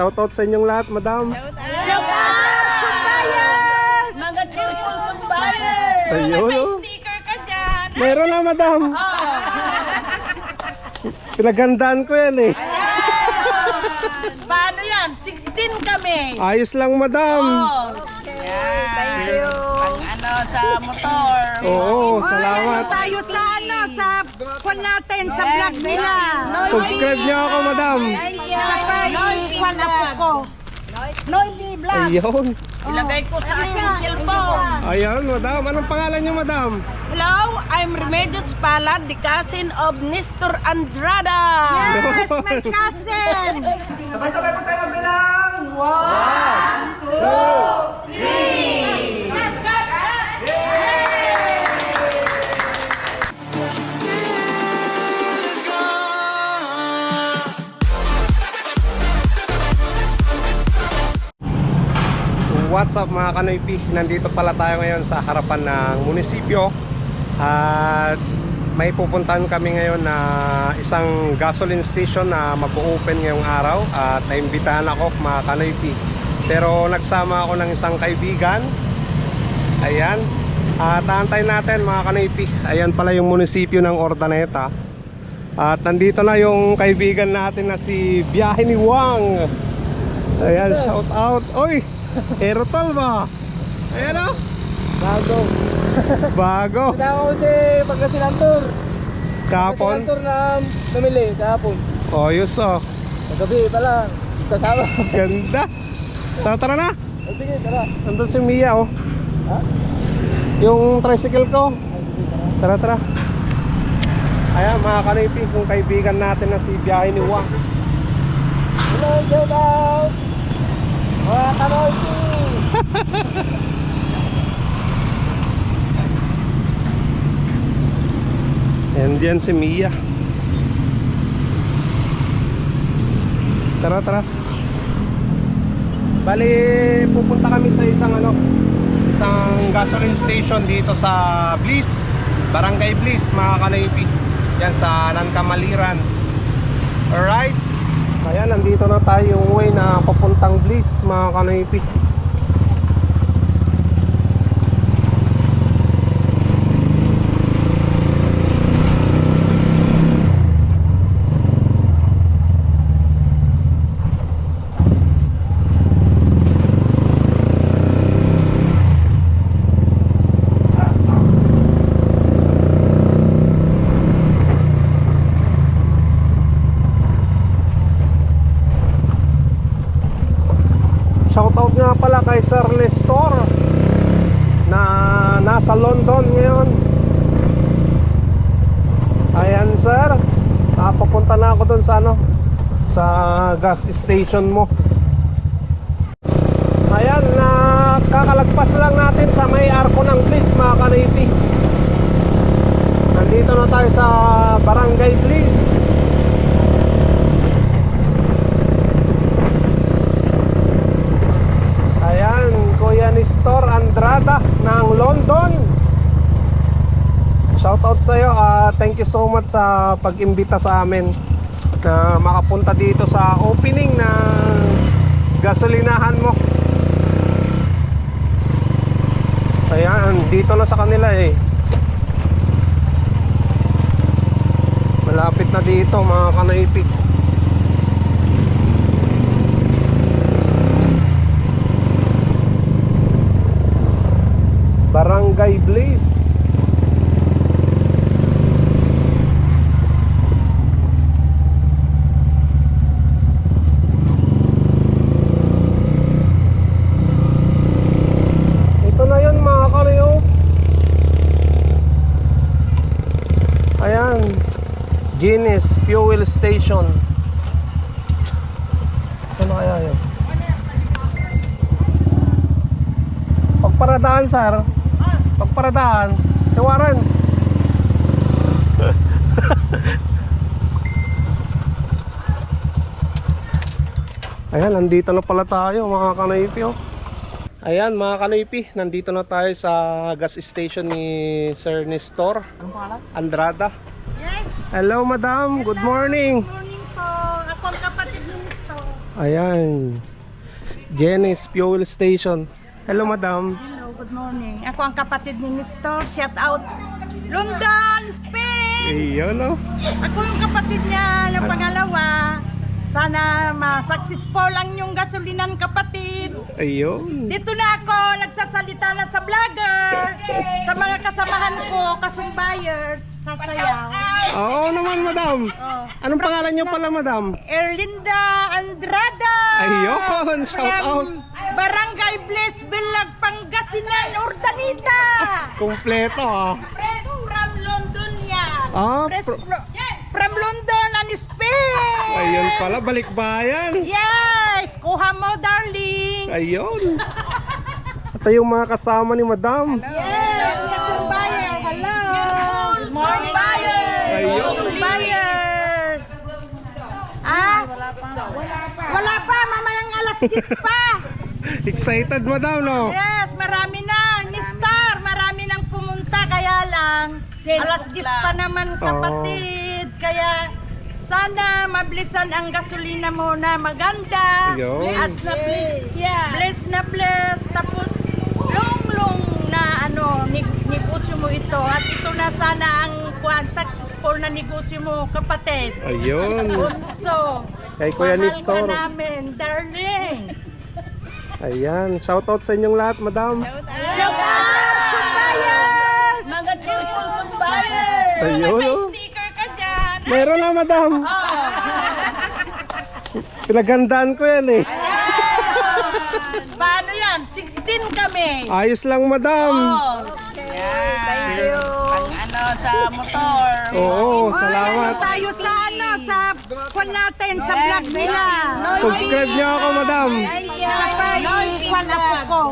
Shoutout sa inyong lahat, madam. Shout out sa bayan! Mga cheerful sumbayan! Ayun, oh. Sticker ka dyan! Meron na, madam. Pinagandaan ko yan eh. Paano yan? 16 kami! Ayos lang, madam. Oh. Thank you. Ano sa motor. Oo, salamat. tayo sa ano, sa kwan natin, sa vlog nila. Subscribe niyo ako, madam. Kwan na po ko. Noily vlog. Ayun. Ilagay ko sa aking cellphone. Ayun, madam. Anong pangalan niyo, madam? Hello, I'm Remedios Palad, the cousin of Nestor Andrada. Yes, my cousin. Sabay-sabay po tayo magbilang. One, two, What's up mga kanoypi? Nandito pala tayo ngayon sa harapan ng munisipyo at may pupuntahan kami ngayon na isang gasoline station na mag-open ngayong araw at naimbitahan ako mga kanoypi. Pero nagsama ako ng isang kaibigan. Ayan. At aantayin natin mga kanoypi. Ayan pala yung munisipyo ng Ordaneta. At nandito na yung kaibigan natin na si Biyahe ni Wang. Ayan, shout out. Oy, Aerotol ba? Ayan o. Bago. Bago. Kasama ko si Pagkasinan Tour. Kapon. Pagkasinan Tour na namili kahapon. Oyos oh. Magabi pala. Kasama. Ganda. So, tara na. O sige, tara. Nandun si Mia oh. Ha? Yung tricycle ko. Tara, tara. Ayan, mga kanipi, kung kaibigan natin na si Biyahe ni Wang. Hello, shout out. Mga kanoyki. And yan si Mia. Tara, tara. Bali, pupunta kami sa isang ano, isang gasoline station dito sa Bliss, Barangay Bliss, mga kanaypi. Yan sa Nankamaliran. Alright. Nandito na tayo way na papuntang Bliss, mga kanaypi. Shoutout nga pala kay Sir Nestor na nasa London ngayon. Ayan sir, papunta na ako dun sa ano, sa gas station mo. Ayan, nakakalagpas lang natin sa may arko ng Bliss mga kanipi. Nandito na tayo sa Barangay Bliss. Ayan, Kuya Nestor Andrada ng London. Shoutout sa iyo. ah thank you so much sa pag-imbita sa amin na makapunta dito sa opening ng gasolinahan mo. Ayan, dito na sa kanila eh. Malapit na dito mga kanaipik. Barangay Bliss. Ito na yun mga kariyo. Ayan. Guinness Fuel Station. Saan na kaya yun? Pagparadaan, sir. Pagparadaan. Tawaran. Ayan, nandito na pala tayo mga kanaypi oh. Ayan mga kanaypi, nandito na tayo sa gas station ni Sir Nestor Andrada. Hello madam, good morning. morning po. Ako ang kapatid ni Misto. Ayan. Jenny's Fuel Station. Hello, madam. Hello, good morning. Ako ang kapatid ni Mr. Shout out London, Spain! Ayun, no? Ako yung kapatid niya, yung pangalawa. Sana ma-successful ang yung gasolinan kapatid. Ayun. Dito na ako, nagsasalita na sa vlogger. Sa mga kasamahan ko, kasumbayers, sasayaw. Oo naman, madam. Oh. Anong pangalan niyo pala, madam? Erlinda Andrada. Ayun, shout out. Barangay Bliss, Bilag, Pangasinan, Urdanita. Kompleto, ah. Press from London yan. Ah, Press fro- fro- from London and Spain. Ayun pala, balikbayan. Yes, kuha mo darling. Ayun. Ito yung mga kasama ni madam. Yes, kasumbayan. Hello. Good morning. Ayun. Kasumbayers. Ah? Wala pa, mamayang alas 10 pa. Excited, madam, no? Yes, marami na. Ni Star, marami nang pumunta. Kaya lang, alas 10 pa naman kapatid. Kaya sana mablisan ang gasolina mo na maganda. Yun. At na bless, bless na bless. Tapos long-long na ano, neg- negosyo mo ito. At ito na sana ang kuan, successful na negosyo mo kapatid. Ayun. Bunso. Kay Kuya mahal Nestor. ka namin, darling. Ayan. Shoutout sa inyong lahat, madam. Shout out sa buyers! Mga cheerful sa buyers! Ayun, oh. Meron na, madam. Pinagandaan ko yan, eh. Paano yan? 16 kami! Ayos lang, madam. Thank you. Ano sa motor. Oo, Ano salamat. tayo sa ano, sa kwan natin, sa vlog nila. Subscribe niyo ako, madam. Sa pay, kwan na po ko.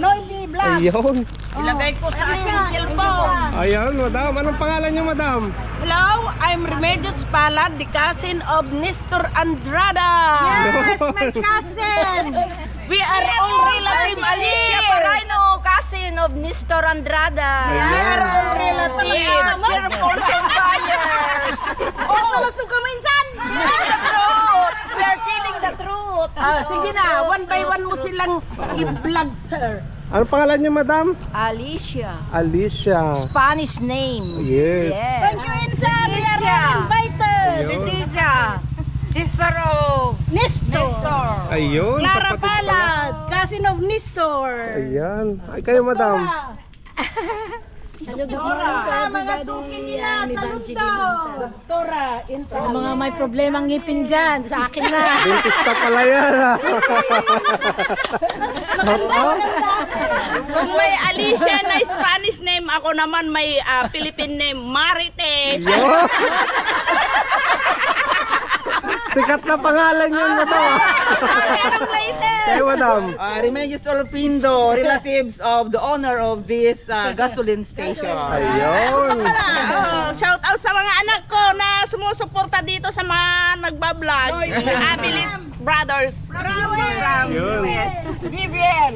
Noily Vlog. Ayun. Ilagay ko sa aking cellphone. Ayan, madam. Anong pangalan niyo, madam? Hello, I'm Remedios Palad, the cousin of Nestor Andrada. Yes, my cousin. We are all relatives Alicia here. Parano, cousin of Nestor Andrada. We are all relatives. Cheerful buyers. Oh, nalasong ka minsan. the truth. We are telling the truth. Ah, sige na, one by one mo silang i-vlog, sir. Anong pangalan niyo, madam? Alicia. Alicia. Spanish name. Yes. Thank you, Insan. We are invited. Leticia. Sister of Nestor. Nestor. Ayun. Clara. Palad, cousin of Nestor. Ayan. Ay, kayo, madam. Dora, mga suki nila sa London. Dora, Mga may problemang ngipin dyan, sa akin na. Dentista pala yan. ah. Kung may Alicia na Spanish name, ako naman may ah, Philippine name, Marites. Yo. Sikat na pangalan yun, madam. ah. Kayo, madam. Uh, Remedios Olopindo, relatives of the owner of this uh, gasoline station. Ayun. Oh, shout out sa mga anak ko na sumusuporta dito sa mga nagbablog. Abilis Brothers. Ayun. Vivian.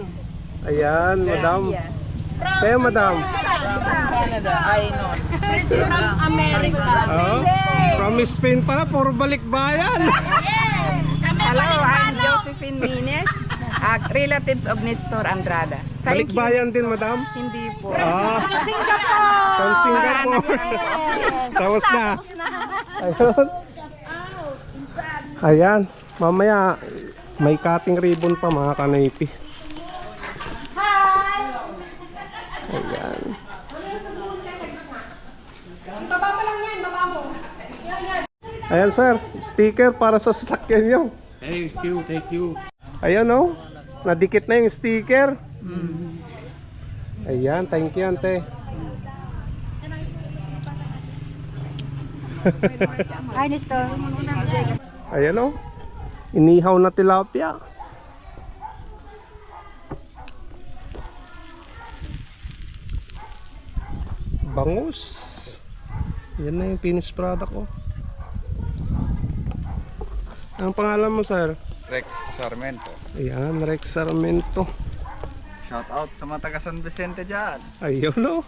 Ayan, madam. Kayo, madam. Canada, I know. From America. Oh, from Spain pala, puro balikbayan. Kami Hello, I'm. Josephine Mines, uh, relatives of Nestor Andrada. Thank you. Balikbayan din, madam. Hindi po. Ah, from Singapore. Tapos na. Ayun. Ayan, mamaya may cutting ribbon pa mga kanaypi. Ayan. Ayan sir, sticker para sa sasakyan nyo. Thank you, thank you. Ayan oh, nadikit na yung sticker. Ayan, thank you ante. Ayan oh, inihaw na tilapia. Bangus. Yan na yung finished product ko. Ang pangalan mo sir? Rex Sarmento. Ayan, Rex Sarmento. Shout out sa mga taga San Vicente dyan. Ayun oh.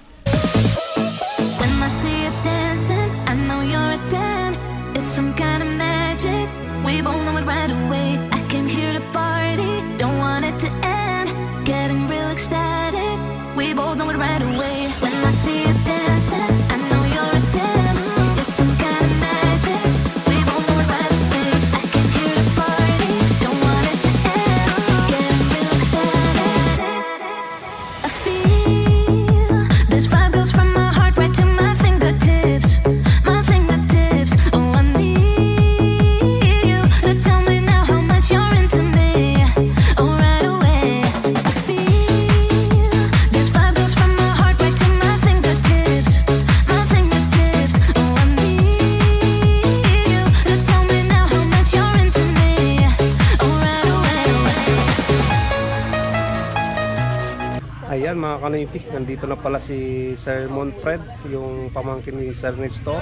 Mga kanipi, nandito na pala si Sir Monfred, yung pamangkin ni Sir Nestor.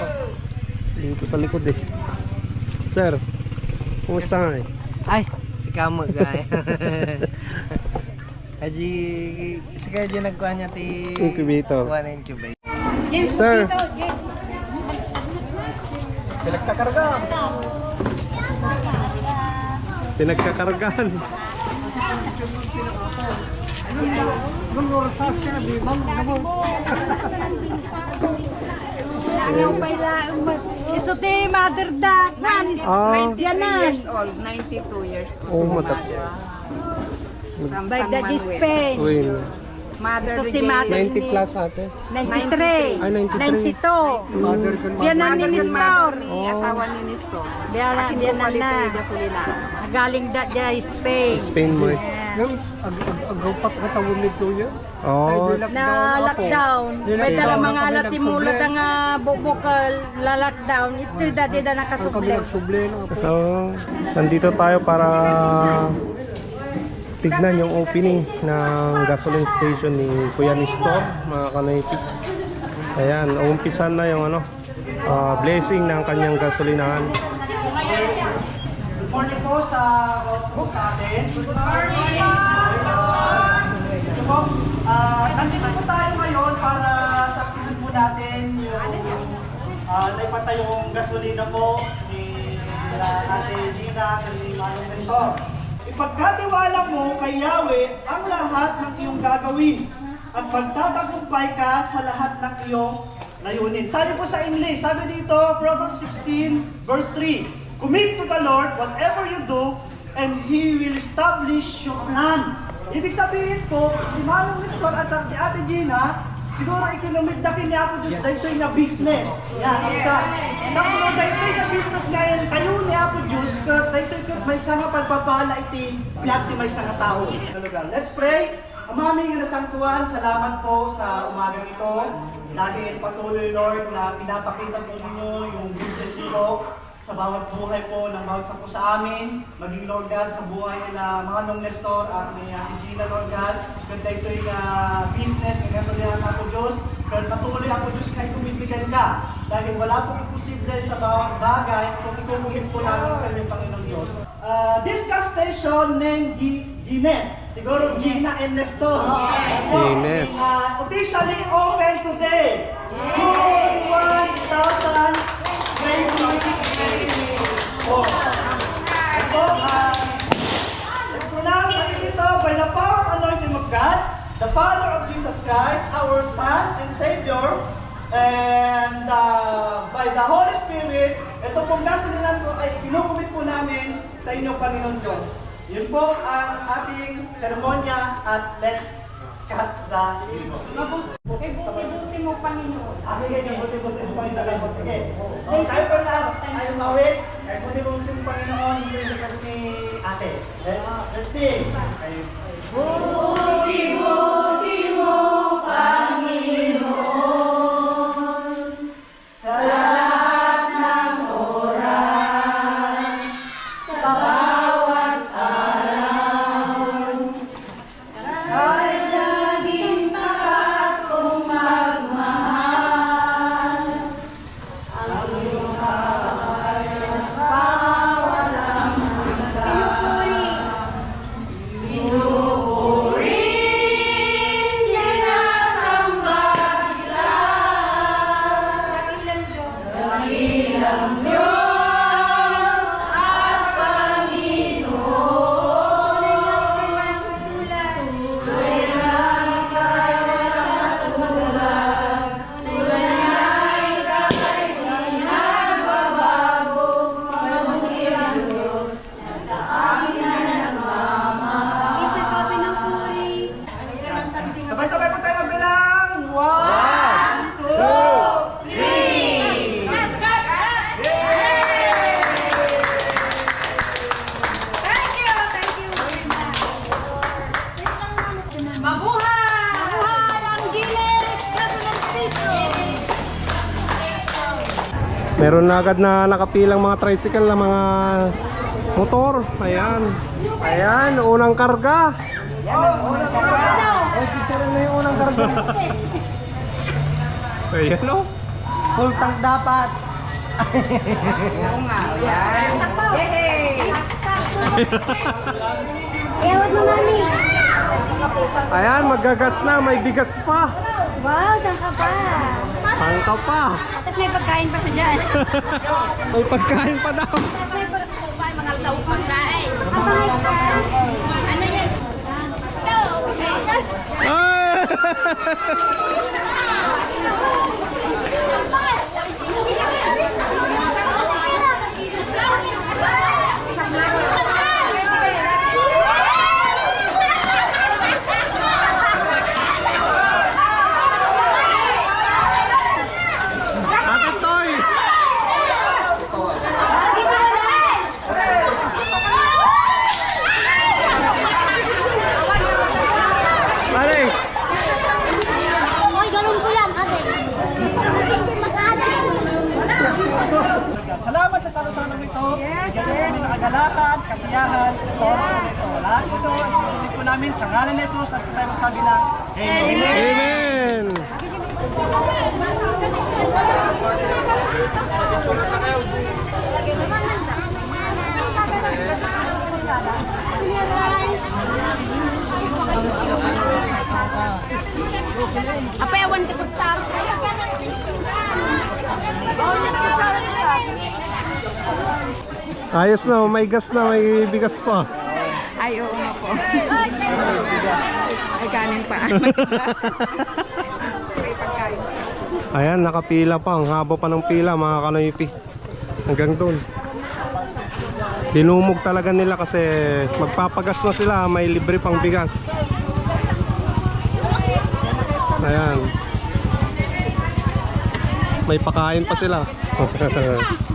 Dito sa likod eh. Sir, kumusta nga eh? Ay, si Kamo gaya. Haji, si kaya dyan nagkuha niya ti... Incubator. Kuha na incubate. Sir, pinagkakargahan. Ang pala, iso ti mother da, man, Ah, yan na. years old, 92 years old. oh matap. From By San the. Spain. Mother So, Regale. ti mother 90 plus ate. 93, Ay, 93. 92. Yan na ni Mother and Nestor. mother ni asawa ni Nestor. Yan na, Aking yan na gasolina. Galing da dya Spain. Spain mo eh. Agaw pat katawin nito yan. Oh, Na lockdown. May dala mga alat imulat ang uh, bukbukal la lockdown. Ito dati da nakasukle. Suble na ako. oh, nandito tayo para tignan yung opening ng gasoline station ni Kuya Nestor, mga kanipi. Ayan, umpisan na yung ano, ah, blessing ng kanyang gasolinahan. Po sa po sa atin. Good morning! po, ah, nandito po tayo ngayon para saksihan po natin yung uh, naipatay yung gasolina po ni uh, Ate Gina at ni Manong Nestor. Ipagkatiwala mo kay Yahweh ang lahat ng iyong gagawin at magtatagumpay ka sa lahat ng iyong layunin. Sabi po sa English, sabi dito, Proverbs 16 verse 3, Commit to the Lord whatever you do and He will establish your plan. Ibig sabihin po, si Manong Nestor at si Ate Gina, siguro ikinumiddakin niya ako Diyos dahil nga business. Yan, ang sa. Tapos dahil nga business ngayon, kayo niya ako Diyos, dahil may sanga pagpapala iti, piyati may sanga tao. Let's pray. Amaming na sangtuan, salamat po sa umagang ito. Dahil patuloy, Lord, na pinapakita po ninyo yung niyo sa bawat buhay po ng bawat sa po sa amin, maging Lord God sa buhay nila mga nung Nestor at ni Ate Gina, Lord God. Ganda ito yung uh, business, ang gasolina ako Diyos. Kaya patuloy ako Diyos kahit kumitigan ka. Dahil wala pong imposible sa bawat bagay kung ikumugin po namin sa inyo, Panginoong Diyos. Uh, this gas station named G- Gines. Siguro Gina and Nestor. Gines. Uh, officially open today. June 1, 2024. The Father of Jesus Christ, our Son and Savior, and uh, by the Holy Spirit, ito pong gasolinan po ay kinukumit po namin sa inyong Panginoon Diyos. Yun po ang ating seremonya at let cut the ribbon. Buti mo Panginoon. Ah, sige, yung buti-buti mo Panginoon po. Sige. Tayo pa sa tayo mawit. Kaya buti-buti mo Panginoon, hindi rin kasi ni ate. Let's, let's sing. Kayo. Meron na agad na nakapilang mga tricycle na mga motor. Ayan. Ayan, unang karga. unang karga. Ay, picture na yung unang karga. Ayan o. Full tank dapat. Oo nga, yan. Yay! Ayan, magagas na. May bigas pa. Wow, saan ka pa? Saan ka pa? Tapos may pagkain pa siya dyan. May pagkain pa daw. Ano yan? Ah! Ate Toy! Pare! Ay, ganun ko yan, ate. Hindi makada. Salamat sa salusanang ito. Yes, Bigyan niyo kami ng kagalakan, kasiyahan, sa oras po ito. Lahat ito, isinulit po namin sa ngalan ni Jesus at tayo magsabi na Amen. Amen! Apa ewan ko sa Ayos na, may gas na, may bigas pa. Ay, oo nga po. Ay, kanin pa. May pagkain. Ayan, nakapila pa. Ang haba pa ng pila, mga kanoypi. Hanggang doon. Dinumog talaga nila kasi magpapagas na sila, may libre pang bigas. Ayan. May pakain pa sila.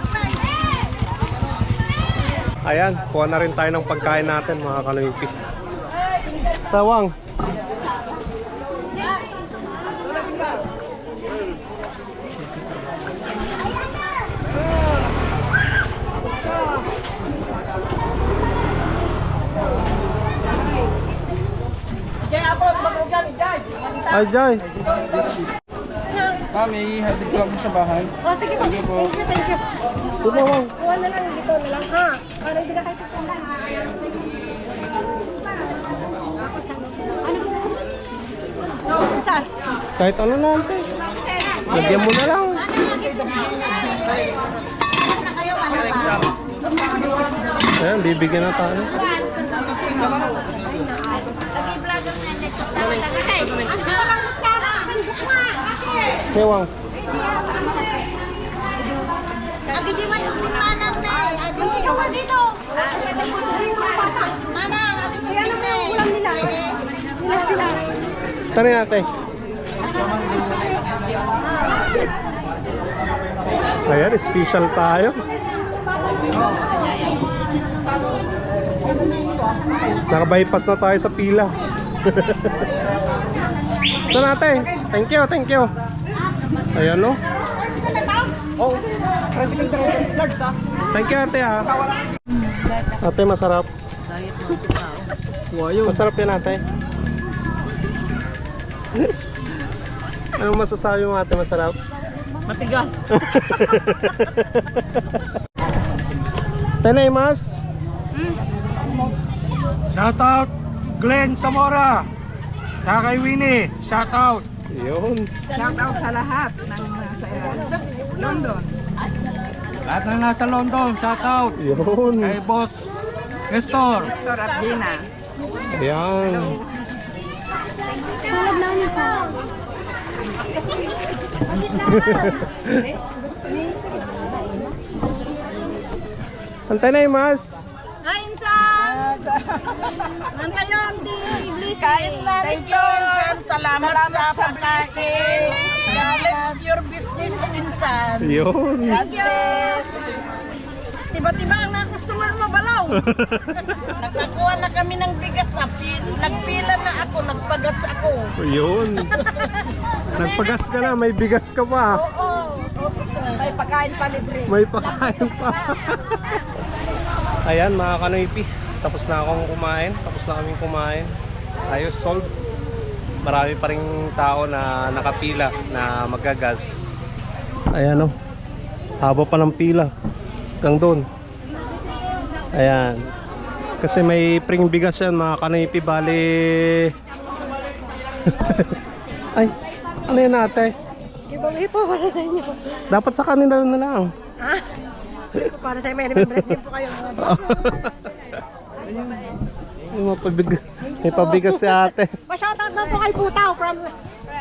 Ayan, kuha na rin tayo ng pagkain natin mga kanoypi. Tawang. Ay, Jai. Ah, may hatid ko ako sa bahay. Oh, sige po. Thank you, thank you. Tumawang. Kuha na lang, dito na lang, ha? Para hindi na kayo sasama. Ano po? Saan? Kahit ano na ante. Lagyan mo na lang. Ayan, bibigyan na tayo. Hewang. Abi di man yung Abi ikaw dito. Manang, abi di man na. Ulam nila. Nila sila. Tari ate. Ayan, special tayo. Naka-bypass na tayo sa pila. Saan ate? Thank you, thank you. Ayan no. Oh, tricycle driver, Largs ah. Thank you ate ha. Ate, masarap. Masarap yan ate. Ano masasabi mo ate masarap? Matigas. Tenay mas. Shout out Glenn Zamora. Saka kay Winnie, shout out. Yun. Shout out sa lahat ng nasa London. Lahat na nasa London, shout out. Yun. Kay Boss Nestor. Victor at Gina. Ayan. Tulog na ulit ha. Antenay mas. Kain san! Ang kayo, di Iblis. Kain na, Thank you, Insan. Salamat, sa, pagkain. God bless your business, Insan. Yun. Yes! Tiba-tiba ang mga customer mo, balaw. Nagkakuha na kami ng bigas na pil. Nagpila na ako, nagpagas ako. Yun. Nagpagas ka na, may bigas ka pa. Oo. May pagkain pa libre. May pakain pa. Ayan mga kanoypi. Tapos na akong kumain. Tapos na kaming kumain. Ayos, solve. Marami pa rin tao na nakapila na magagas. Ayan o. Haba pa ng pila. Hanggang doon. Ayan. Kasi may pring bigas yan mga kanoypi. Bali... Ay, ano yan ate? Ibang ipo para sa inyo. Dapat sa kanila na lang. Para sa may remembrance din po kayo. May, mapabig may pabigas si ate. Pa-shoutout na po kay Putaw from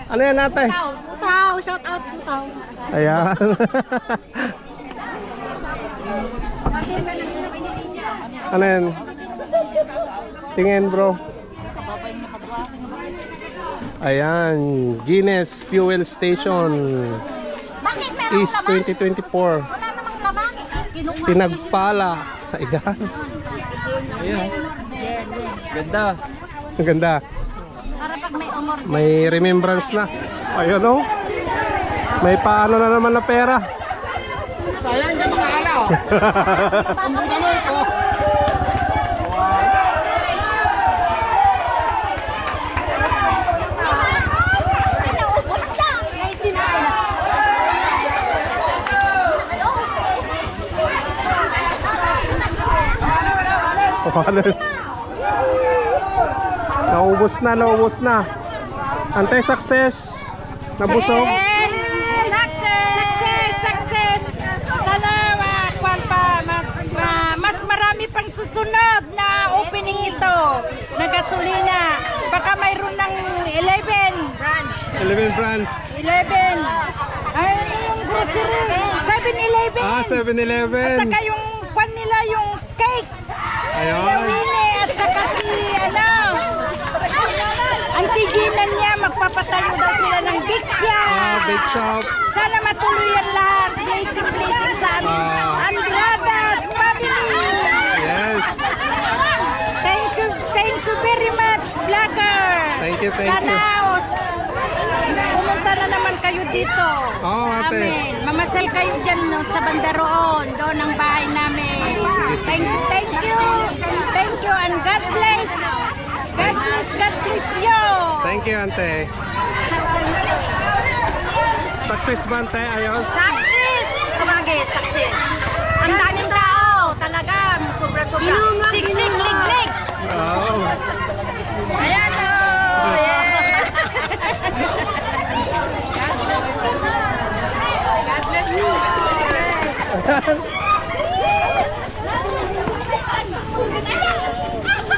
Ano yan ate? Putaw. Putaw, shoutout Putaw. Ayan. ano yan? Tingin bro. Ayan, Guinness Fuel Station Bakit meron East 2024 Wala namang laman. Kinuha. Pinagpala Ayan Ganda. Ang ganda Para pag may umor. May remembrance na Ayun o May paano na naman na pera Sayang dyan mga alaw. Paano? Naubos na, naubos na. Antay success. Nabusog. Success! Success! Success! Pa, ma- ma- mas marami pang susunod na opening ito na gasolina. Baka mayroon ng 11 branch. 11 France. 11. Ay, yung 7-Eleven. Ah, 7-Eleven. Saka yung kwan nila yung cake. Ayun. Pinawili at saka si ano. Auntie Gina niya magpapatayo daw sila ng big shop. Ah, bake shop. Sana matuloy yan lahat. Blessing, blessing sa amin. Ah. Andradas family. Yes. Thank you, thank you very much, vlogger. Thank you, thank Sana, you. oh, pumunta na naman kayo dito. Oo, sa ate. amin. Mamasal kayo dyan no, sa Bandaroon. Doon ang bahay namin. Thank, thank you. Thank you and God bless. God bless, God bless you. Thank you, ante. Success ba, ante? Ayos? Success! Kumagay, success. Ang daming tao, talaga, sobra-sobra. Siksik, lig-lig. Oh. Ayan o! Yeah! God bless you.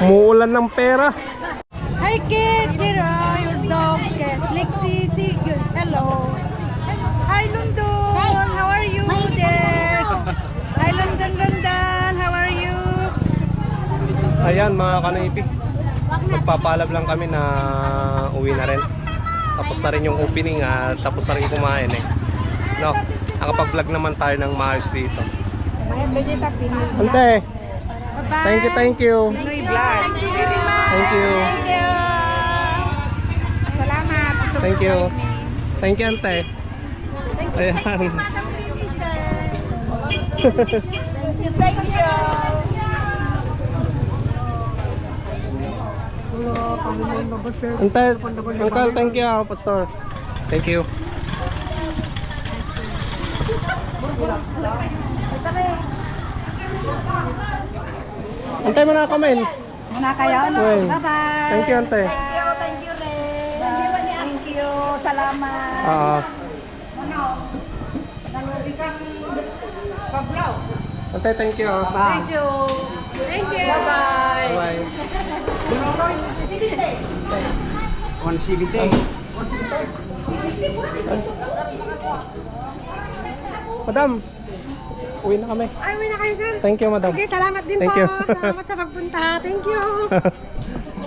Muulan ng pera. Hi, kid. Here are your dog, cat. Lexi, see you. Hello. Hi, London. How are you there? Hi, London, London. How are you? Ayan mga kanaipik. Magpapalab lang kami na uwi na rin. Tapos na rin yung opening at tapos na rin kumain eh. No, nakapag-vlog naman tayo ng maayos dito. Ante, thank you, thank you. Pinoy vlog. Thank you. Thank you. Thank you. Salamat. Thank you. Thank you, ante. Ayan. Thank you. Thank you. Ante, uncle, thank you, ah, pastor. Thank you. Antay mo na comment. Muna kayo. Bye-bye. Thank you, ante. Thank you. Thank you, Ren. Thank Salamat. Ah, Nanurikan Pablaw. ante, thank you. Thank you. Thank you. Bye-bye. Bye. 170. Madam, uwi na kami. Ay, uwi na kayo, sir. Thank you, madam. Okay, salamat din Thank po. you. Salamat sa pagpunta. Thank you.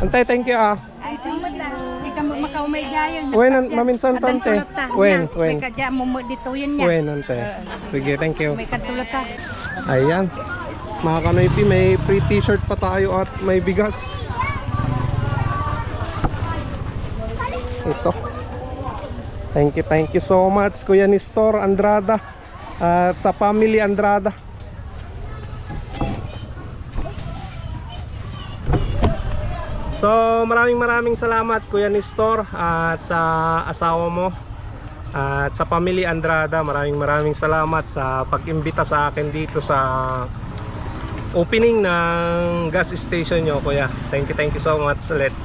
Antay, thank you ah. Ay, tumod lang. Ikaw makaumay dyan. Wen, maminsan to, ante. Wen, wen. May kadya mo dito yun niya. Wen, ante. Uh, Sige, thank you. May katulad ka. Ayan. Mga kanoypi, may free t-shirt pa tayo at may bigas. Ito. Thank you, thank you so much, Kuya Nistor Andrada. At sa family Andrada. So maraming maraming salamat Kuya Nestor at sa asawa mo at sa family Andrada. Maraming maraming salamat sa pag-imbita sa akin dito sa opening ng gas station nyo Kuya. Thank you, thank you so much ulit.